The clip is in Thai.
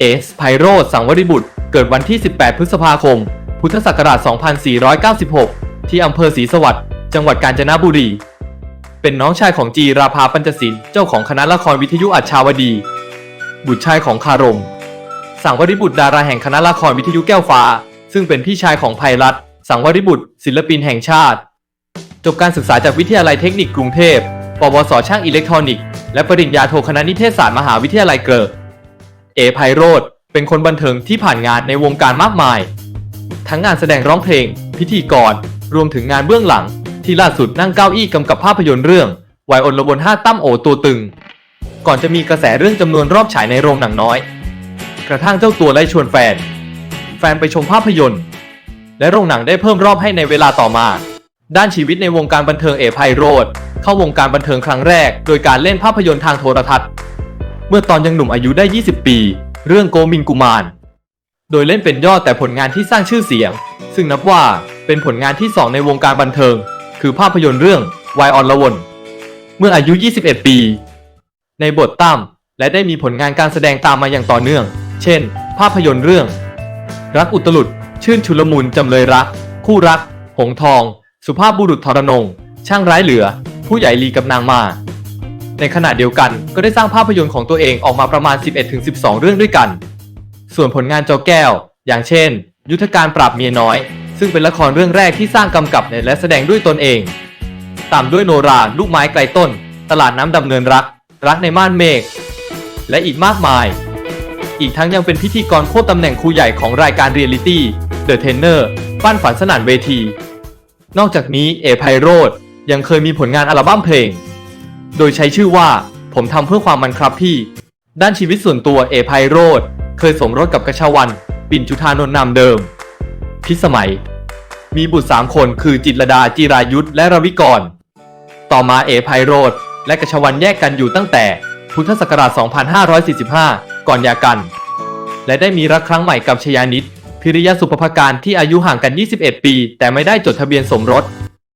เอสไพโรธสังวริบุตร เกิดวันที่ 18 พฤษภาคม พุทธศักราช 2496 ที่อำเภอศรีสวัสดิ์ จังหวัดกาญจนบุรี เป็นน้องชายของจีราภาปัญจศิลป์ เจ้าของคณะละครวิทยุอัจฉาวดี บุตรชายของคารม สังวริบุตรดาราแห่งคณะละครวิทยุแก้วฟ้า ซึ่งเป็นพี่ชายของภัยรัตน์สังวริบุตร ศิลปินแห่งชาติ จบการศึกษาจากวิทยาลัยเทคนิคกรุงเทพ ปวส ช่างอิเล็กทรอนิกส์ และปริญญาโทคณะนิเทศศาสตร์มหาวิทยาลัยเกิด เอไพโรธเป็นคนบันเทิงที่ผ่านงานในวงการมากมาย ทั้งงานแสดงร้องเพลง พิธีกร รวมถึงงานเบื้องหลัง ที่ล่าสุดนั่งเก้าอี้กำกับภาพยนตร์เรื่องวัยอลบนห้าตั้มโอตัวตึง ก่อนจะมีกระแสเรื่องจำนวนรอบฉายในโรงหนังน้อย กระทั่งเจ้าตัวไล่ชวนแฟน แฟนไปชมภาพยนตร์ และโรงหนังได้เพิ่มรอบให้ในเวลาต่อมา ด้านชีวิตในวงการบันเทิงเอไพโรธเข้าวงการบันเทิงครั้งแรก โดยการเล่นภาพยนตร์ทางโทรทัศน์ เมื่อตอนยังหนุ่มอายุได้ 20 ปี เรื่องโกมินกุมาร โดยเล่นเป็นยอดแต่ผลงานที่สร้างชื่อเสียง ซึ่งนับว่าเป็นผลงานที่2ในวงการบันเทิง คือภาพยนตร์เรื่องวายออนละวนเมื่ออายุ 21 ปี ในบทตั้มและได้มีผลงานการแสดงตามมาอย่างต่อเนื่อง เช่น ภาพยนตร์เรื่อง รักอุตลุด ชื่นชุลมุนจำเลยรัก คู่รัก หงทอง สุภาพบุรุษทรนง ช่างร้ายเหลือ ผู้ใหญ่ลีกับนางมา ในขณะเดียวกันก็ได้สร้างภาพยนตร์ของตัวเองออกมาประมาณ 11-12 เรื่องด้วยกัน ส่วนผลงานจอแก้ว อย่างเช่น ยุทธการปราบเมียน้อย ซึ่งเป็นละครเรื่องแรกที่สร้างกำกับและแสดงด้วยตนเอง ตามด้วยโนราลูกไม้ไกลต้น ตลาดน้ำดำเนินรัก รักในม่านเมฆและอีกมากมาย อีกทั้งยังเป็นพิธีกรควบตำแหน่งครูใหญ่ของรายการเรียลิตี้เดอะเทนเนอร์ปั้นฝันสนั่นเวที นอกจากนี้เอไพโรธยังเคยมีผลงานอัลบั้มเพลง โดยใช้ชื่อว่า ผมทำเพื่อความมันครับพี่ ด้านชีวิตส่วนตัวเอไพโรธเคยสมรสกับกระชาวัน ปิ่นจุธานนท์นามเดิม พิสมัย มีบุตรสามคนคือจิตรดาจีรายุทธและรวิกร ต่อมาเอไพโรธและกระชาวันแยกกันอยู่ตั้งแต่พุทธศักราช 2545 ก่อนหยากัน และได้มีรักครั้งใหม่กับชยานิตพิริยสุภภการที่อายุห่างกัน 21 ปี แต่ไม่ได้จดทะเบียนสมรส